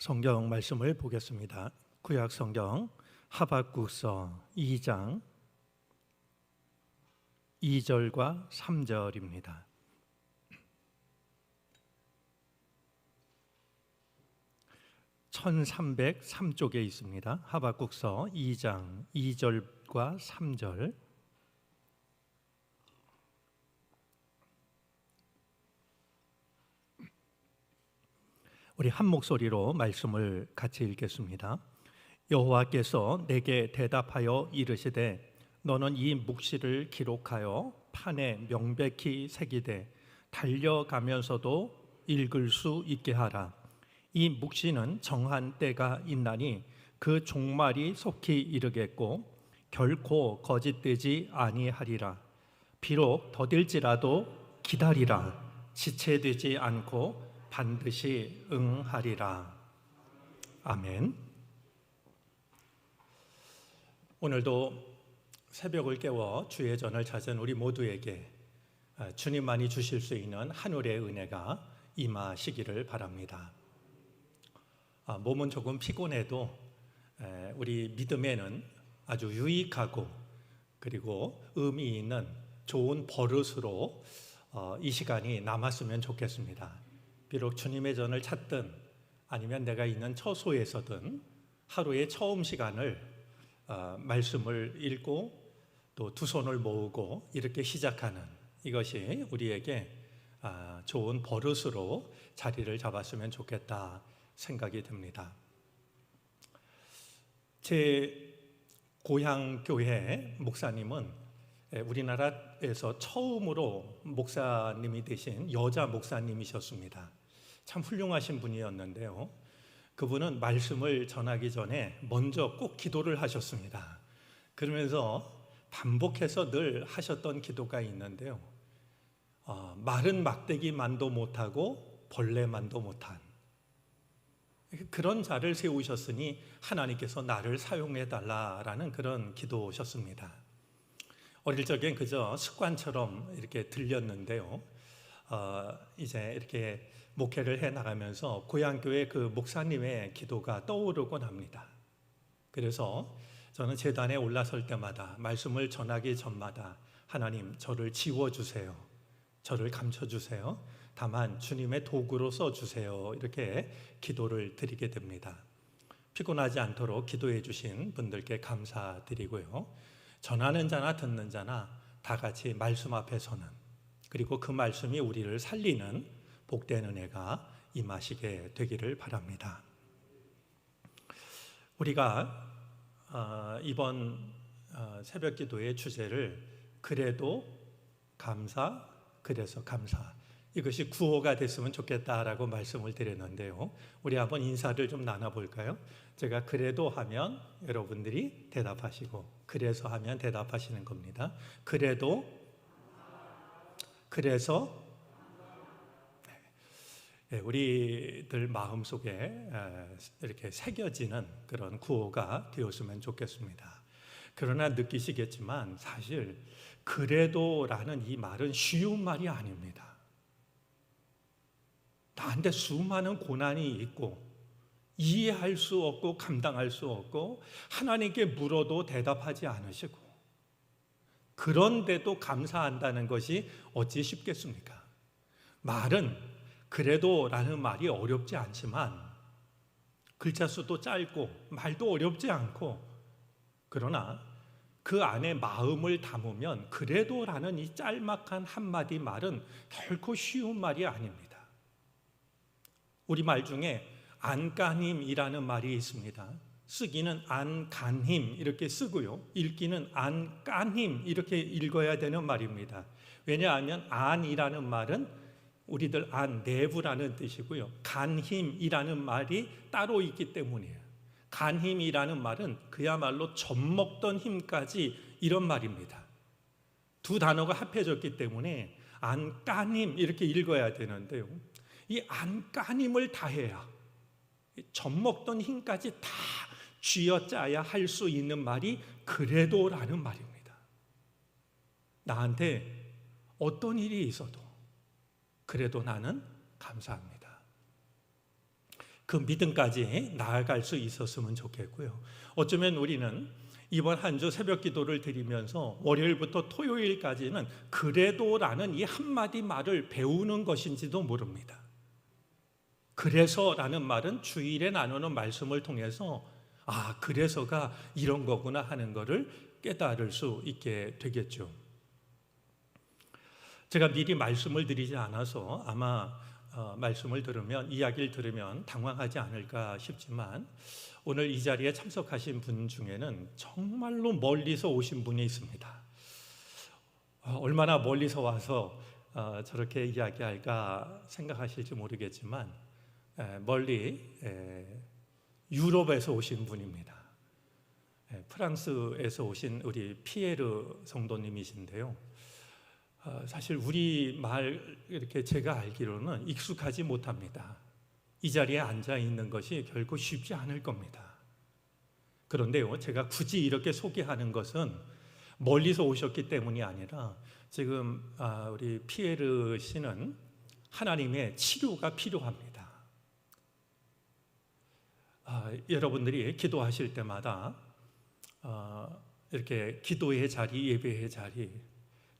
성경 말씀을 보겠습니다. 구약 성경 하박국서 2장 2절과 3절입니다. (1303쪽에) 있습니다 하박국서 (2장) (2절과 3절) 우리 한 목소리로 말씀을 같이 읽겠습니다. 여호와께서 내게 대답하여 이르시되 너는 이 묵시를 기록하여 판에 명백히 새기되 달려가면서도 읽을 수 있게 하라. 이 묵시는 정한 때가 있나니 그 종말이 속히 이르겠고 결코 거짓되지 아니하리라. 비록 더딜지라도 기다리라. 지체되지 않고 반드시 응하리라. 아멘. 오늘도 새벽을 깨워 주의 전을 찾은 우리 모두에게 아, 주님만이 주실 수 있는 하늘의 은혜가 임하시기를 바랍니다. 아, 몸은 조금 피곤해도 우리 믿음에는 아주 유익하고 그리고 의미 있는 좋은 버릇으로 어, 이 시간이 남았으면 좋겠습니다. 비록 주님의 전을 찾든 아니면 내가 있는 처소에서든 하루의 처음 시간을 어, 말씀을 읽고 또 두 손을 모으고 이렇게 시작하는 이것이 우리에게 아, 좋은 버릇으로 자리를 잡았으면 좋겠다 생각이 듭니다. 제 고향 교회 목사님은 우리나라에서 처음으로 목사님이 되신 여자 목사님이셨습니다. 참 훌륭하신 분이었는데요. 그분은 말씀을 전하기 전에 먼저 꼭 기도를 하셨습니다. 그러면서 반복해서 늘 하셨던 기도가 있는데요. 어, 마른 막대기만도 못하고 벌레만도 못한 그런 자를 세우셨으니 하나님께서 나를 사용해 달라라는 그런 기도셨습니다. 어릴 적엔 그저 습관처럼 이렇게 들렸는데요. 어, 이제 이렇게 목회를 해 나가면서 고향교회 그 목사님의 기도가 떠오르곤 합니다. 그래서 저는 재단에 올라설 때마다 말씀을 전하기 전마다 하나님 저를 지워 주세요. 저를 감춰 주세요. 다만 주님의 도구로 써 주세요. 이렇게 기도를 드리게 됩니다. 피곤하지 않도록 기도해 주신 분들께 감사드리고요. 전하는 자나 듣는 자나 다 같이 말씀 앞에 서는 그리고 그 말씀이 우리를 살리는 복된 은혜가 임하시게 되기를 바랍니다. 우리가 어, 이번 어, 새벽 기도의 주제를 그래도 감사, 그래서 감사. 이것이 구호가 됐으면 좋겠다라고 말씀을 드렸는데요. 우리 한번 인사를 좀 나눠볼까요? 제가 그래도 하면 여러분들이 대답하시고, 그래서 하면 대답하시는 겁니다. 그래도, 그래서 예, 우리들 마음 속에 이렇게 새겨지는 그런 구호가 되었으면 좋겠습니다. 그러나 느끼시겠지만 사실 그래도라는 이 말은 쉬운 말이 아닙니다. 나한테 수많은 고난이 있고 이해할 수 없고 감당할 수 없고 하나님께 물어도 대답하지 않으시고 그런데도 감사한다는 것이 어찌 쉽겠습니까? 말은 그래도 라는 말이 어렵지 않지만 글자 수도 짧고 말도 어렵지 않고 그러나 그 안에 마음을 담으면 그래도 라는 이 짤막한 한마디 말은 결코 쉬운 말이 아닙니다. 우리말 중에 안간힘이라는 말이 있습니다. 쓰기는 안간힘 이렇게 쓰고요. 읽기는 안간힘 이렇게 읽어야 되는 말입니다. 왜냐하면 안이라는 말은 우리들 안 내부라는 뜻이고요. 간힘이라는 말이 따로 있기 때문이에요. 간힘이라는 말은 그야말로 젖먹던 힘까지 이런 말입니다. 두 단어가 합해졌기 때문에 안까님 이렇게 읽어야 되는데요. 이 안까님을 다해야 젖먹던 힘까지 다 쥐어짜야 할 수 있는 말이 그래도라는 말입니다. 나한테 어떤 일이 있어도 그래도 나는 감사합니다. 그 믿음까지 나아갈 수 있었으면 좋겠고요. 어쩌면 우리는 이번 한 주 새벽 기도를 드리면서 월요일부터 토요일까지는 그래도라는 이 한마디 말을 배우는 것인지도 모릅니다. 그래서라는 말은 주일에 나누는 말씀을 통해서 아, 그래서가 이런 거구나 하는 것을 깨달을 수 있게 되겠죠. 제가 미리 말씀을 드리지 않아서 아마 어, 말씀을 들으면 이야기를 들으면 당황하지 않을까 싶지만 오늘 이 자리에 참석하신 분 중에는 정말로 멀리서 오신 분이 있습니다. 어, 얼마나 멀리서 와서 어, 저렇게 이야기할까 생각하실지 모르겠지만 에, 멀리 에, 유럽에서 오신 분입니다. 에, 프랑스에서 오신 우리 피에르 성도님이신데요. 어, 사실 우리 말 이렇게 제가 알기로는 익숙하지 못합니다. 이 자리에 앉아 있는 것이 결코 쉽지 않을 겁니다. 그런데요, 제가 굳이 이렇게 소개하는 것은 멀리서 오셨기 때문이 아니라 지금 아, 우리 피에르 씨는 하나님의 치료가 필요합니다. 아, 여러분들이 기도하실 때마다 어, 이렇게 기도의 자리, 예배의 자리,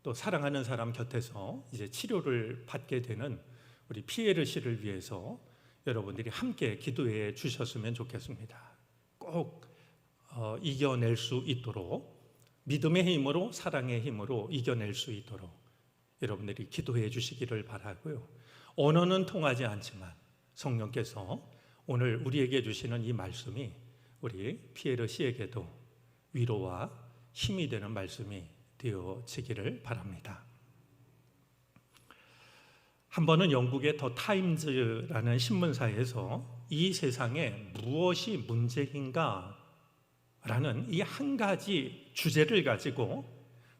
또 사랑하는 사람 곁에서 이제 치료를 받게 되는 우리 피에르 씨를 위해서 여러분들이 함께 기도해 주셨으면 좋겠습니다. 꼭 어, 이겨낼 수 있도록 믿음의 힘으로 사랑의 힘으로 이겨낼 수 있도록 여러분들이 기도해 주시기를 바라고요. 언어는 통하지 않지만 성령께서 오늘 우리에게 주시는 이 말씀이 우리 피에르 씨에게도 위로와 힘이 되는 말씀이 되어지기를 바랍니다. 한 번은 영국의 더 타임즈라는 신문사에서 이 세상에 무엇이 문제인가 라는 이 한 가지 주제를 가지고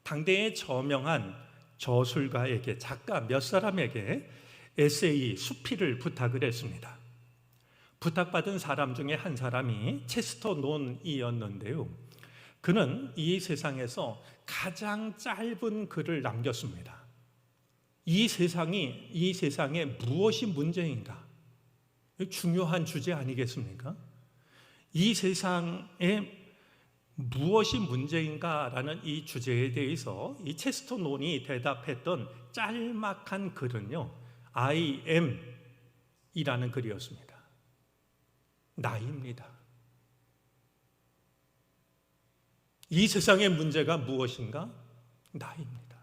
당대의 저명한 저술가에게 작가 몇 사람에게 에세이 수필을 부탁을 했습니다. 부탁받은 사람 중에 한 사람이 체스터 논이었는데요. 그는 이 세상에서 가장 짧은 글을 남겼습니다. 이 세상이 이 세상에 무엇이 문제인가? 중요한 주제 아니겠습니까? 이 세상에 무엇이 문제인가라는 이 주제에 대해서 이 체스터 논이 대답했던 짤막한 글은요, I am 이라는 글이었습니다. 나입니다. 이 세상의 문제가 무엇인가? 나입니다.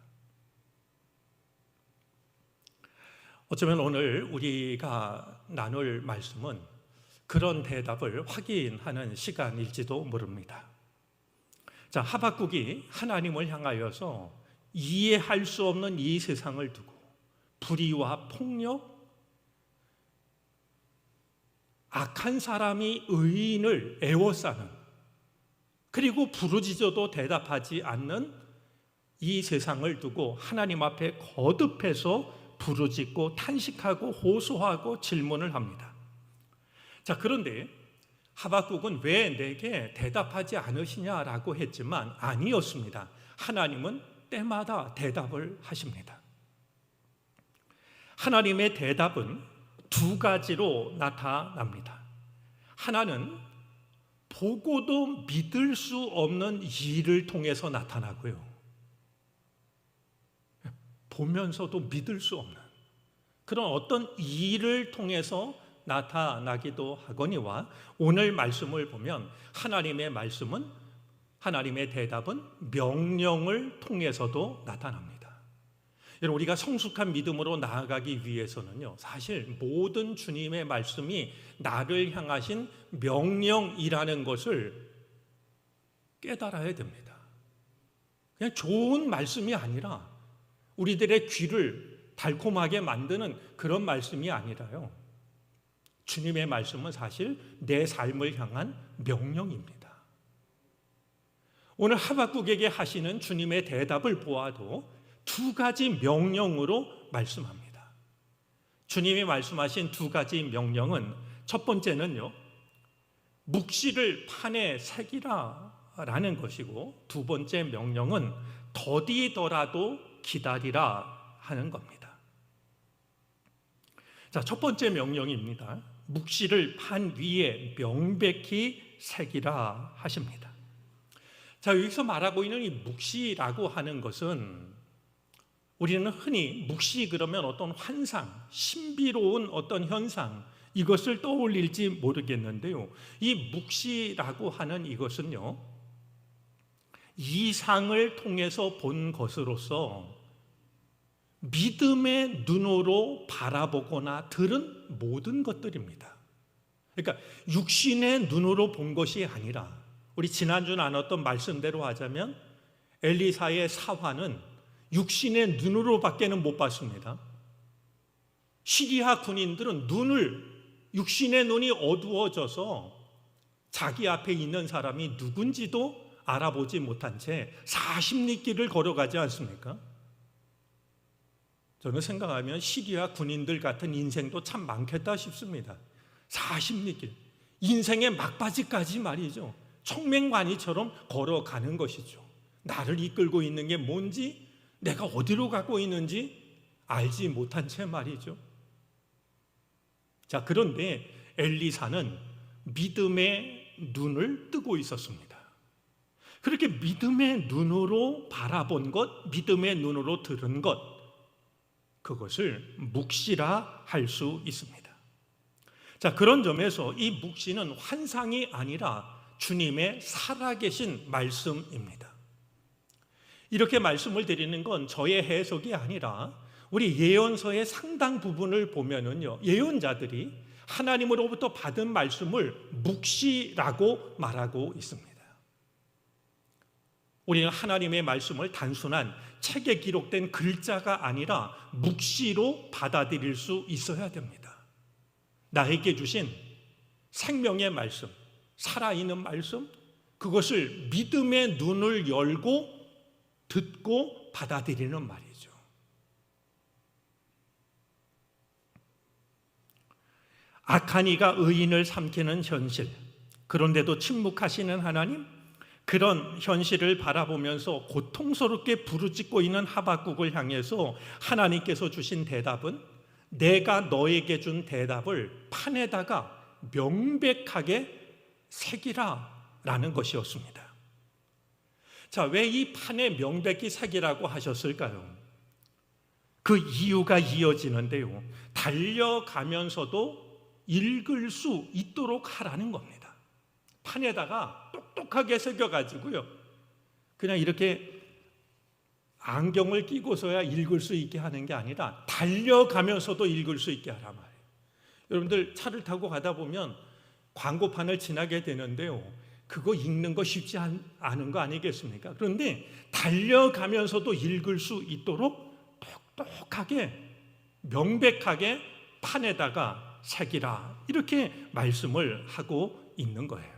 어쩌면 오늘 우리가 나눌 말씀은 그런 대답을 확인하는 시간일지도 모릅니다. 자, 하박국이 하나님을 향하여서 이해할 수 없는 이 세상을 두고 불의와 폭력, 악한 사람이 의인을 애워싸는 그리고 부르짖어도 대답하지 않는 이 세상을 두고 하나님 앞에 거듭해서 부르짖고 탄식하고 호소하고 질문을 합니다. 자, 그런데 하박국은 왜 내게 대답하지 않으시냐라고 했지만 아니었습니다. 하나님은 때마다 대답을 하십니다. 하나님의 대답은 두 가지로 나타납니다. 하나는 보고도 믿을 수 없는 일을 통해서 나타나고요. 보면서도 믿을 수 없는 그런 어떤 일을 통해서 나타나기도 하거니와 오늘 말씀을 보면 하나님의 말씀은 하나님의 대답은 명령을 통해서도 나타납니다. 우리가 성숙한 믿음으로 나아가기 위해서는요. 사실 모든 주님의 말씀이 나를 향하신 명령이라는 것을 깨달아야 됩니다. 그냥 좋은 말씀이 아니라 우리들의 귀를 달콤하게 만드는 그런 말씀이 아니라요. 주님의 말씀은 사실 내 삶을 향한 명령입니다. 오늘 하박국에게 하시는 주님의 대답을 보아도 두 가지 명령으로 말씀합니다. 주님이 말씀하신 두 가지 명령은 첫 번째는요, 묵시를 판에 새기라 라는 것이고 두 번째 명령은 더디더라도 기다리라 하는 겁니다. 자, 첫 번째 명령입니다. 묵시를 판 위에 명백히 새기라 하십니다. 자, 여기서 말하고 있는 이 묵시라고 하는 것은 우리는 흔히 묵시 그러면 어떤 환상, 신비로운 어떤 현상 이것을 떠올릴지 모르겠는데요. 이 묵시라고 하는 이것은요. 이상을 통해서 본 것으로서 믿음의 눈으로 바라보거나 들은 모든 것들입니다. 그러니까 육신의 눈으로 본 것이 아니라 우리 지난주 나눴던 말씀대로 하자면 엘리사의 사화는 육신의 눈으로밖에는 못 봤습니다. 시리아 군인들은 눈을 육신의 눈이 어두워져서 자기 앞에 있는 사람이 누군지도 알아보지 못한 채 40리 길을 걸어가지 않습니까? 저는 생각하면 시리아 군인들 같은 인생도 참 많겠다 싶습니다. 40리 길. 인생의 막바지까지 말이죠. 청맹관이처럼 걸어가는 것이죠. 나를 이끌고 있는 게 뭔지, 내가 어디로 가고 있는지 알지 못한 채 말이죠. 자, 그런데 엘리사는 믿음의 눈을 뜨고 있었습니다. 그렇게 믿음의 눈으로 바라본 것, 믿음의 눈으로 들은 것, 그것을 묵시라 할 수 있습니다. 자, 그런 점에서 이 묵시는 환상이 아니라 주님의 살아계신 말씀입니다. 이렇게 말씀을 드리는 건 저의 해석이 아니라 우리 예언서의 상당 부분을 보면은요, 예언자들이 하나님으로부터 받은 말씀을 묵시라고 말하고 있습니다. 우리는 하나님의 말씀을 단순한 책에 기록된 글자가 아니라 묵시로 받아들일 수 있어야 됩니다. 나에게 주신 생명의 말씀, 살아있는 말씀, 그것을 믿음의 눈을 열고 듣고 받아들이는 말이죠. 악한 이가 의인을 삼키는 현실, 그런데도 침묵하시는 하나님, 그런 현실을 바라보면서 고통스럽게 부르짖고 있는 하박국을 향해서 하나님께서 주신 대답은 내가 너에게 준 대답을 판에다가 명백하게 새기라 라는 것이었습니다. 자, 왜 이 판에 명백히 새기라고 하셨을까요? 그 이유가 이어지는데요. 달려가면서도 읽을 수 있도록 하라는 겁니다. 판에다가 똑똑하게 새겨가지고요. 그냥 이렇게 안경을 끼고서야 읽을 수 있게 하는 게 아니라 달려가면서도 읽을 수 있게 하라 말이에요. 여러분들 차를 타고 가다 보면 광고판을 지나게 되는데요. 그거 읽는 거 쉽지 않은 거 아니겠습니까? 그런데 달려가면서도 읽을 수 있도록 똑똑하게 명백하게 판에다가 새기라 이렇게 말씀을 하고 있는 거예요.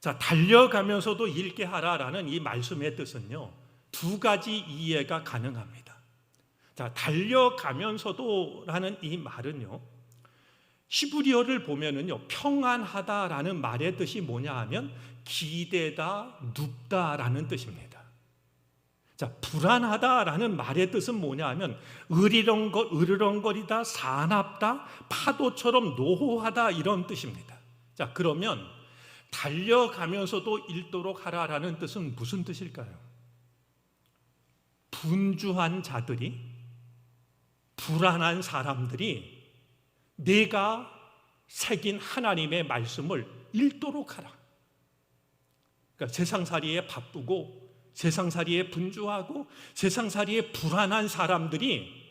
자, 달려가면서도 읽게 하라라는 이 말씀의 뜻은요. 두 가지 이해가 가능합니다. 자, 달려가면서도라는 이 말은요. 히브리어를 보면은요. 평안하다라는 말의 뜻이 뭐냐 하면 기대다, 눕다라는 뜻입니다. 자, 불안하다라는 말의 뜻은 뭐냐 하면 으리렁거, 으르렁거리다, 사납다, 파도처럼 노호하다 이런 뜻입니다. 자, 그러면 달려가면서도 읽도록 하라라는 뜻은 무슨 뜻일까요? 분주한 자들이 불안한 사람들이 내가 새긴 하나님의 말씀을 읽도록 하라. 그러니까 세상살이에 바쁘고 세상살이에 분주하고 세상살이에 불안한 사람들이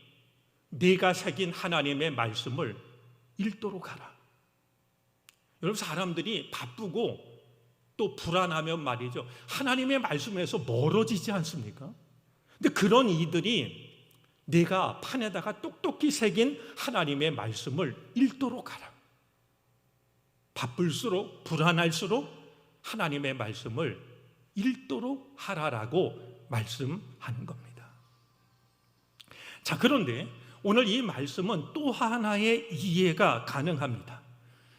내가 새긴 하나님의 말씀을 읽도록 하라. 여러분 사람들이 바쁘고 또 불안하면 말이죠. 하나님의 말씀에서 멀어지지 않습니까? 근데 그런 이들이 내가 판에다가 똑똑히 새긴 하나님의 말씀을 읽도록 하라. 바쁠수록 불안할수록 하나님의 말씀을 읽도록 하라라고 말씀하는 겁니다. 자, 그런데 오늘 이 말씀은 또 하나의 이해가 가능합니다.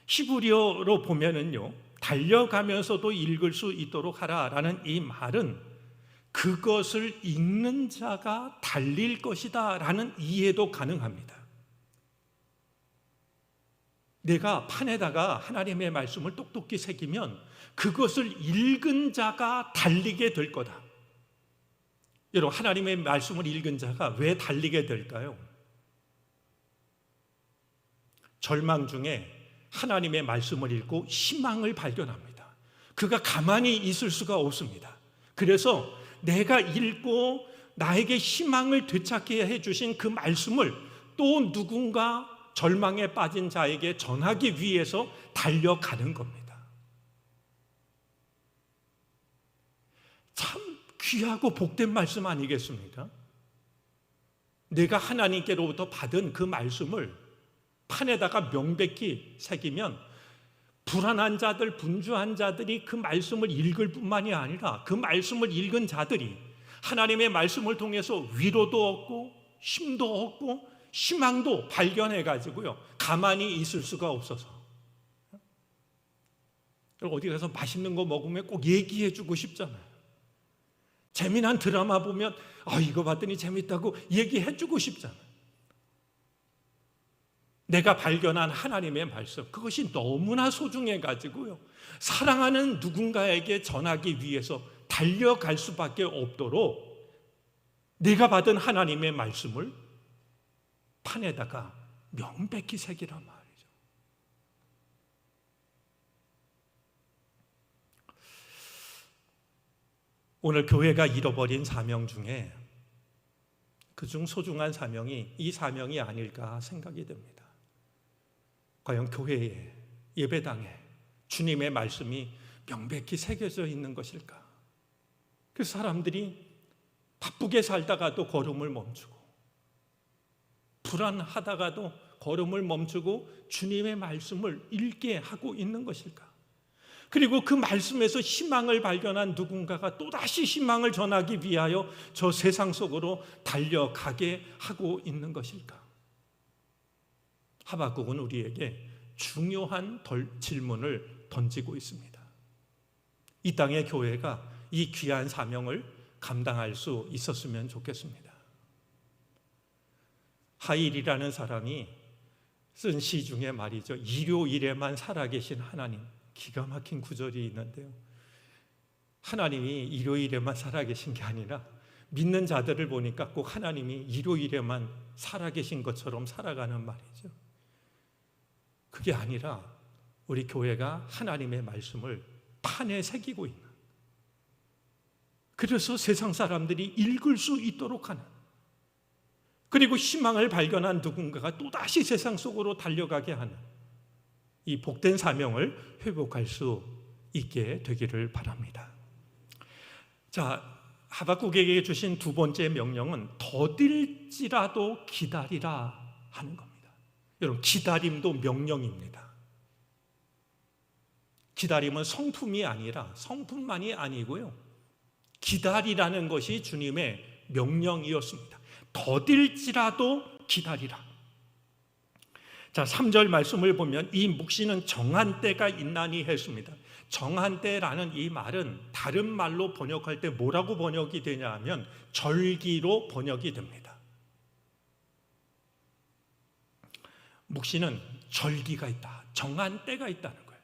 히브리어로 보면은요, 달려가면서도 읽을 수 있도록 하라라는 이 말은 그것을 읽는 자가 달릴 것이다 라는 이해도 가능합니다. 내가 판에다가 하나님의 말씀을 똑똑히 새기면 그것을 읽은 자가 달리게 될 거다. 여러분, 하나님의 말씀을 읽은 자가 왜 달리게 될까요? 절망 중에 하나님의 말씀을 읽고 희망을 발견합니다. 그가 가만히 있을 수가 없습니다. 그래서 내가 읽고 나에게 희망을 되찾게 해주신 그 말씀을 또 누군가 절망에 빠진 자에게 전하기 위해서 달려가는 겁니다. 참 귀하고 복된 말씀 아니겠습니까? 내가 하나님께로부터 받은 그 말씀을 판에다가 명백히 새기면 불안한 자들, 분주한 자들이 그 말씀을 읽을 뿐만이 아니라 그 말씀을 읽은 자들이 하나님의 말씀을 통해서 위로도 얻고 힘도 얻고 희망도 발견해 가지고요. 가만히 있을 수가 없어서. 어디 가서 맛있는 거 먹으면 꼭 얘기해 주고 싶잖아요. 재미난 드라마 보면 아 이거 봤더니 재밌다고 얘기해 주고 싶잖아요. 내가 발견한 하나님의 말씀 그것이 너무나 소중해 가지고요. 사랑하는 누군가에게 전하기 위해서 달려갈 수밖에 없도록 내가 받은 하나님의 말씀을 판에다가 명백히 새기란 말이죠. 오늘 교회가 잃어버린 사명 중에 그중 소중한 사명이 이 사명이 아닐까 생각이 됩니다. 과연 교회에 예배당에 주님의 말씀이 명백히 새겨져 있는 것일까? 그 사람들이 바쁘게 살다가도 걸음을 멈추고 불안하다가도 걸음을 멈추고 주님의 말씀을 읽게 하고 있는 것일까? 그리고 그 말씀에서 희망을 발견한 누군가가 또다시 희망을 전하기 위하여 저 세상 속으로 달려가게 하고 있는 것일까? 하박국은 우리에게 중요한 질문을 던지고 있습니다. 이 땅의 교회가 이 귀한 사명을 감당할 수 있었으면 좋겠습니다. 하일이라는 사람이 쓴 시 중에 말이죠. 일요일에만 살아계신 하나님. 기가 막힌 구절이 있는데요. 하나님이 일요일에만 살아계신 게 아니라 믿는 자들을 보니까 꼭 하나님이 일요일에만 살아계신 것처럼 살아가는 말이죠. 그게 아니라 우리 교회가 하나님의 말씀을 판에 새기고 있는 그래서 세상 사람들이 읽을 수 있도록 하는 그리고 희망을 발견한 누군가가 또다시 세상 속으로 달려가게 하는 이 복된 사명을 회복할 수 있게 되기를 바랍니다. 자, 하박국에게 주신 두 번째 명령은 더딜지라도 기다리라 하는 겁니다. 여러분, 기다림도 명령입니다. 기다림은 성품이 아니라 성품만이 아니고요. 기다리라는 것이 주님의 명령이었습니다. 더딜지라도 기다리라. 자, 3절 말씀을 보면 이 묵시는 정한 때가 있나니 했습니다. 정한 때라는 이 말은 다른 말로 번역할 때 뭐라고 번역이 되냐 하면 절기로 번역이 됩니다. 묵시는 절기가 있다. 정한 때가 있다는 거예요.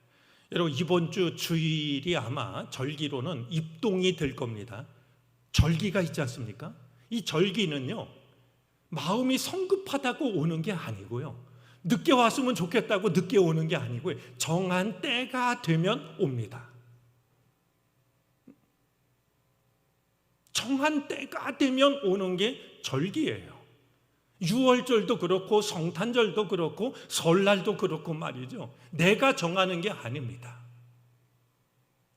여러분 이번 주 주일이 아마 절기로는 입동이 될 겁니다. 절기가 있지 않습니까? 이 절기는요. 마음이 성급하다고 오는 게 아니고요. 늦게 왔으면 좋겠다고 늦게 오는 게 아니고요. 정한 때가 되면 옵니다. 정한 때가 되면 오는 게 절기예요. 6월절도 그렇고 성탄절도 그렇고 설날도 그렇고 말이죠. 내가 정하는 게 아닙니다.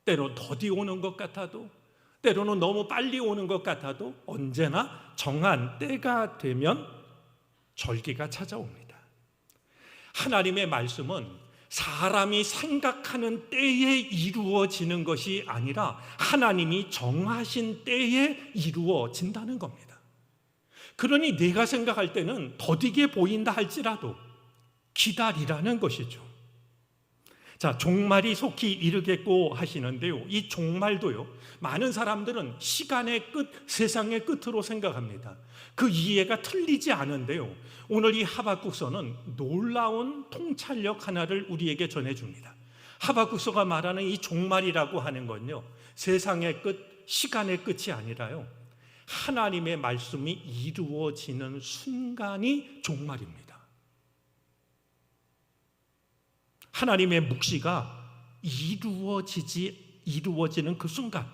때로 더디 오는 것 같아도 때로는 너무 빨리 오는 것 같아도 언제나 정한 때가 되면 절기가 찾아옵니다. 하나님의 말씀은 사람이 생각하는 때에 이루어지는 것이 아니라 하나님이 정하신 때에 이루어진다는 겁니다. 그러니 내가 생각할 때는 더디게 보인다 할지라도 기다리라는 것이죠. 자, 종말이 속히 이르겠고 하시는데요. 이 종말도요. 많은 사람들은 시간의 끝, 세상의 끝으로 생각합니다. 그 이해가 틀리지 않은데요. 오늘 이 하박국서는 놀라운 통찰력 하나를 우리에게 전해 줍니다. 하박국서가 말하는 이 종말이라고 하는 건요. 세상의 끝, 시간의 끝이 아니라요. 하나님의 말씀이 이루어지는 순간이 종말입니다. 하나님의 묵시가 이루어지지 이루어지는 그 순간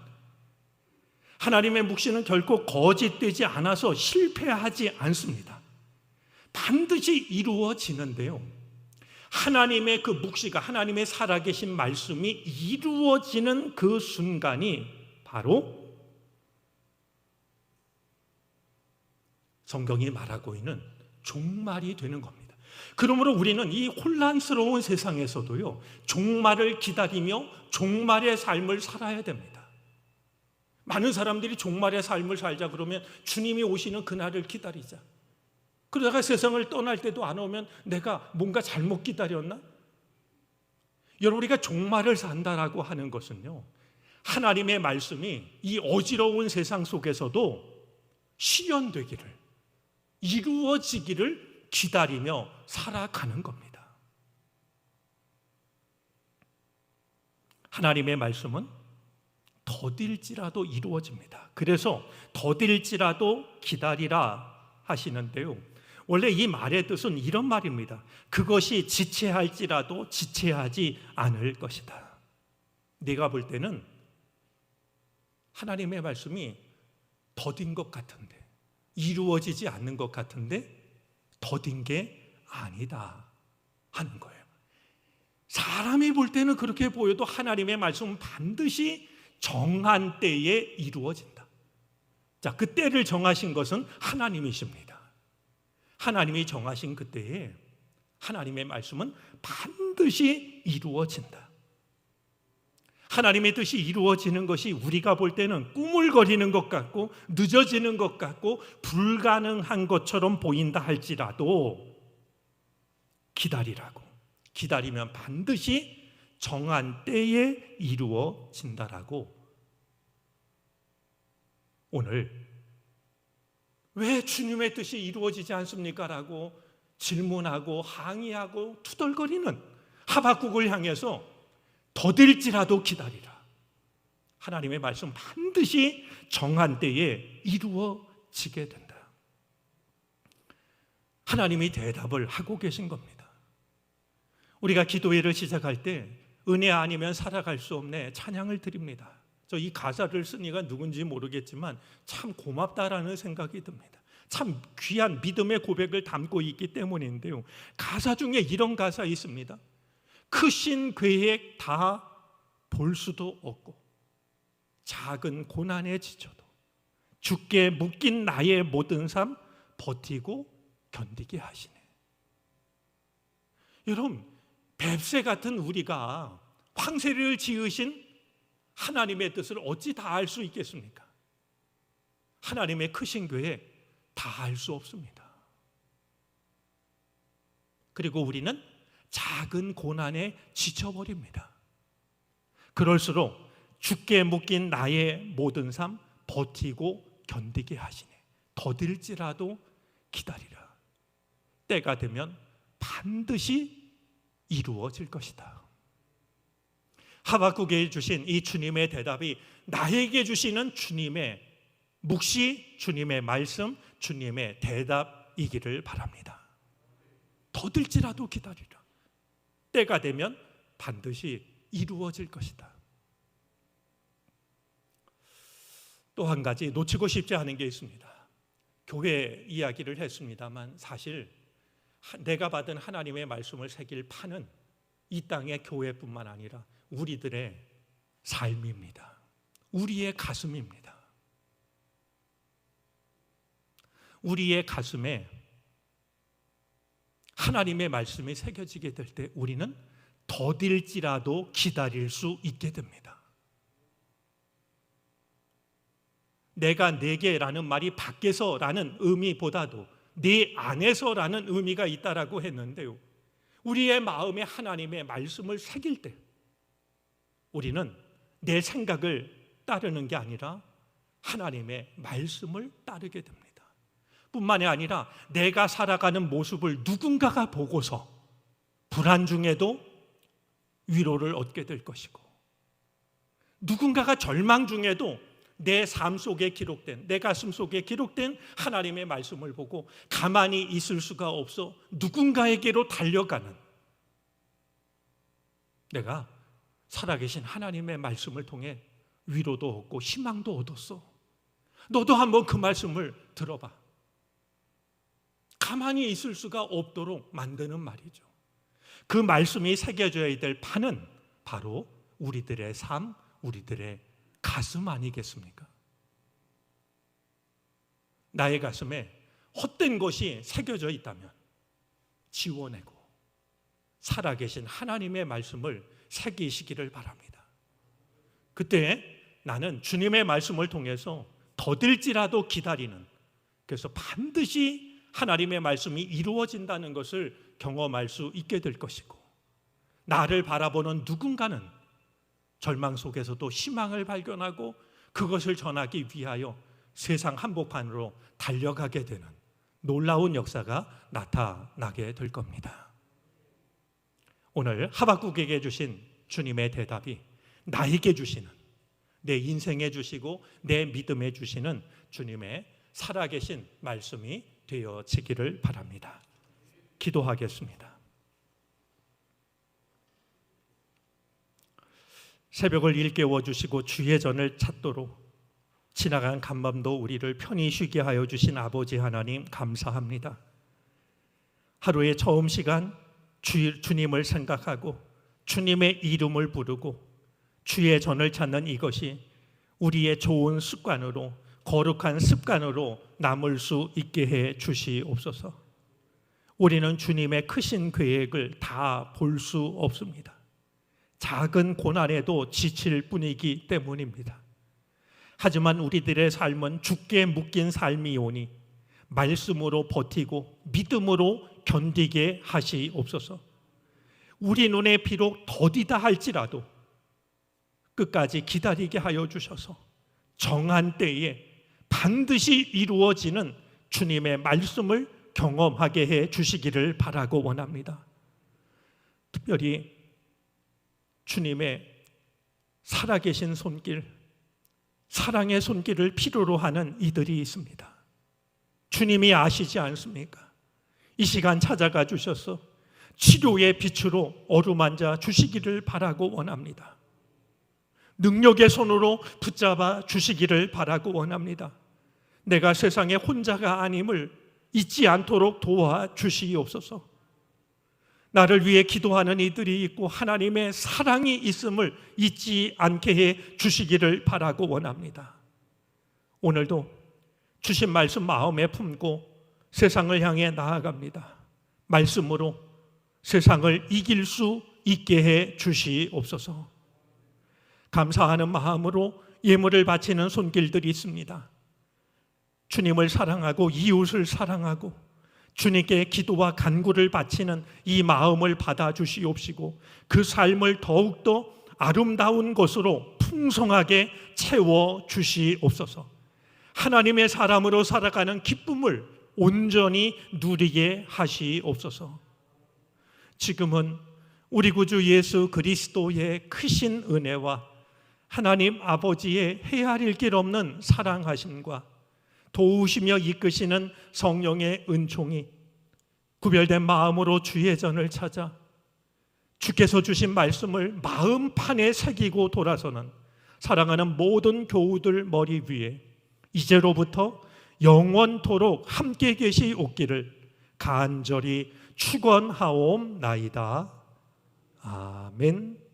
하나님의 묵시는 결코 거짓되지 않아서 실패하지 않습니다. 반드시 이루어지는데요. 하나님의 그 묵시가 하나님의 살아계신 말씀이 이루어지는 그 순간이 바로 성경이 말하고 있는 종말이 되는 겁니다. 그러므로 우리는 이 혼란스러운 세상에서도요, 종말을 기다리며 종말의 삶을 살아야 됩니다. 많은 사람들이 종말의 삶을 살자 그러면 주님이 오시는 그날을 기다리자. 그러다가 세상을 떠날 때도 안 오면 내가 뭔가 잘못 기다렸나? 여러분, 우리가 종말을 산다라고 하는 것은요, 하나님의 말씀이 이 어지러운 세상 속에서도 실현되기를, 이루어지기를 기다리며 살아가는 겁니다. 하나님의 말씀은 더딜지라도 이루어집니다. 그래서 더딜지라도 기다리라 하시는데요. 원래 이 말의 뜻은 이런 말입니다. 그것이 지체할지라도 지체하지 않을 것이다. 내가 볼 때는 하나님의 말씀이 더딘 것 같은데, 이루어지지 않는 것 같은데, 더딘 게 아니다 하는 거예요. 사람이 볼 때는 그렇게 보여도 하나님의 말씀은 반드시 정한 때에 이루어진다. 자, 그 때를 정하신 것은 하나님이십니다. 하나님이 정하신 그때에 하나님의 말씀은 반드시 이루어진다. 하나님의 뜻이 이루어지는 것이 우리가 볼 때는 꾸물거리는 것 같고 늦어지는 것 같고 불가능한 것처럼 보인다 할지라도 기다리라고. 기다리면 반드시 정한 때에 이루어진다라고 오늘 왜 주님의 뜻이 이루어지지 않습니까? 라고 질문하고 항의하고 투덜거리는 하박국을 향해서 더딜지라도 기다리라. 하나님의 말씀 반드시 정한 때에 이루어지게 된다. 하나님이 대답을 하고 계신 겁니다. 우리가 기도회를 시작할 때 은혜 아니면 살아갈 수 없네 찬양을 드립니다. 저 이 가사를 쓴 이가 누군지 모르겠지만 참 고맙다라는 생각이 듭니다. 참 귀한 믿음의 고백을 담고 있기 때문인데요. 가사 중에 이런 가사 있습니다. 크신 계획 다 볼 수도 없고 작은 고난에 지쳐도 죽게 묶인 나의 모든 삶 버티고 견디게 하시네. 여러분, 뱁새 같은 우리가 황새를 지으신 하나님의 뜻을 어찌 다 알 수 있겠습니까? 하나님의 크신 교회 다 알 수 없습니다. 그리고 우리는 작은 고난에 지쳐버립니다. 그럴수록 죽게 묶인 나의 모든 삶 버티고 견디게 하시네. 더딜지라도 기다리라. 때가 되면 반드시 이루어질 것이다. 하박국에 주신 이 주님의 대답이 나에게 주시는 주님의 묵시, 주님의 말씀, 주님의 대답이기를 바랍니다. 더들지라도 기다리라. 때가 되면 반드시 이루어질 것이다. 또 한 가지 놓치고 싶지 않은 게 있습니다. 교회 이야기를 했습니다만 사실 내가 받은 하나님의 말씀을 새길 판은 이 땅의 교회뿐만 아니라 우리들의 삶입니다. 우리의 가슴입니다. 우리의 가슴에 하나님의 말씀이 새겨지게 될 때 우리는 더딜지라도 기다릴 수 있게 됩니다. 내가 내게라는 말이 밖에서라는 의미보다도 내 안에서라는 의미가 있다라고 했는데요. 우리의 마음에 하나님의 말씀을 새길 때 우리는 내 생각을 따르는 게 아니라 하나님의 말씀을 따르게 됩니다. 뿐만이 아니라 내가 살아가는 모습을 누군가가 보고서 불안 중에도 위로를 얻게 될 것이고 누군가가 절망 중에도 내 삶 속에 기록된 내 가슴 속에 기록된 하나님의 말씀을 보고 가만히 있을 수가 없어 누군가에게로 달려가는 내가 살아계신 하나님의 말씀을 통해 위로도 얻고 희망도 얻었어. 너도 한번 그 말씀을 들어봐. 가만히 있을 수가 없도록 만드는 말이죠. 그 말씀이 새겨져야 될 판은 바로 우리들의 삶, 우리들의 가슴 아니겠습니까? 나의 가슴에 헛된 것이 새겨져 있다면 지워내고 살아계신 하나님의 말씀을 새기시기를 바랍니다. 그때 나는 주님의 말씀을 통해서 더딜지라도 기다리는 그래서 반드시 하나님의 말씀이 이루어진다는 것을 경험할 수 있게 될 것이고 나를 바라보는 누군가는 절망 속에서도 희망을 발견하고 그것을 전하기 위하여 세상 한복판으로 달려가게 되는 놀라운 역사가 나타나게 될 겁니다. 오늘 하박국에게 주신 주님의 대답이 나에게 주시는 내 인생에 주시고 내 믿음에 주시는 주님의 살아계신 말씀이 되어지기를 바랍니다. 기도하겠습니다. 새벽을 일깨워 주시고 주의 전을 찾도록 지나간 간밤도 우리를 편히 쉬게 하여 주신 아버지 하나님 감사합니다. 하루의 처음 시간 주, 주님을 생각하고 주님의 이름을 부르고 주의 전을 찾는 이것이 우리의 좋은 습관으로 거룩한 습관으로 남을 수 있게 해 주시옵소서. 우리는 주님의 크신 계획을 다 볼 수 없습니다. 작은 고난에도 지칠 뿐이기 때문입니다. 하지만 우리들의 삶은 죽게 묶인 삶이오니 말씀으로 버티고 믿음으로 견디게 하시옵소서. 우리 눈에 비록 더디다 할지라도 끝까지 기다리게 하여 주셔서 정한 때에 반드시 이루어지는 주님의 말씀을 경험하게 해 주시기를 바라고 원합니다. 특별히 주님의 살아계신 손길, 사랑의 손길을 필요로 하는 이들이 있습니다. 주님이 아시지 않습니까? 이 시간 찾아가 주셔서 치료의 빛으로 어루만져 주시기를 바라고 원합니다. 능력의 손으로 붙잡아 주시기를 바라고 원합니다. 내가 세상에 혼자가 아님을 잊지 않도록 도와 주시옵소서. 나를 위해 기도하는 이들이 있고 하나님의 사랑이 있음을 잊지 않게 해 주시기를 바라고 원합니다. 오늘도 주신 말씀 마음에 품고 세상을 향해 나아갑니다. 말씀으로 세상을 이길 수 있게 해 주시옵소서. 감사하는 마음으로 예물을 바치는 손길들이 있습니다. 주님을 사랑하고 이웃을 사랑하고 주님께 기도와 간구를 바치는 이 마음을 받아 주시옵시고 그 삶을 더욱더 아름다운 것으로 풍성하게 채워 주시옵소서. 하나님의 사람으로 살아가는 기쁨을 온전히 누리게 하시옵소서. 지금은 우리 구주 예수 그리스도의 크신 은혜와 하나님 아버지의 헤아릴 길 없는 사랑하심과 도우시며 이끄시는 성령의 은총이 구별된 마음으로 주의 전을 찾아 주께서 주신 말씀을 마음판에 새기고 돌아서는 사랑하는 모든 교우들 머리 위에 이제로부터 영원토록 함께 계시옵기를 간절히 축원하옵나이다. 아멘.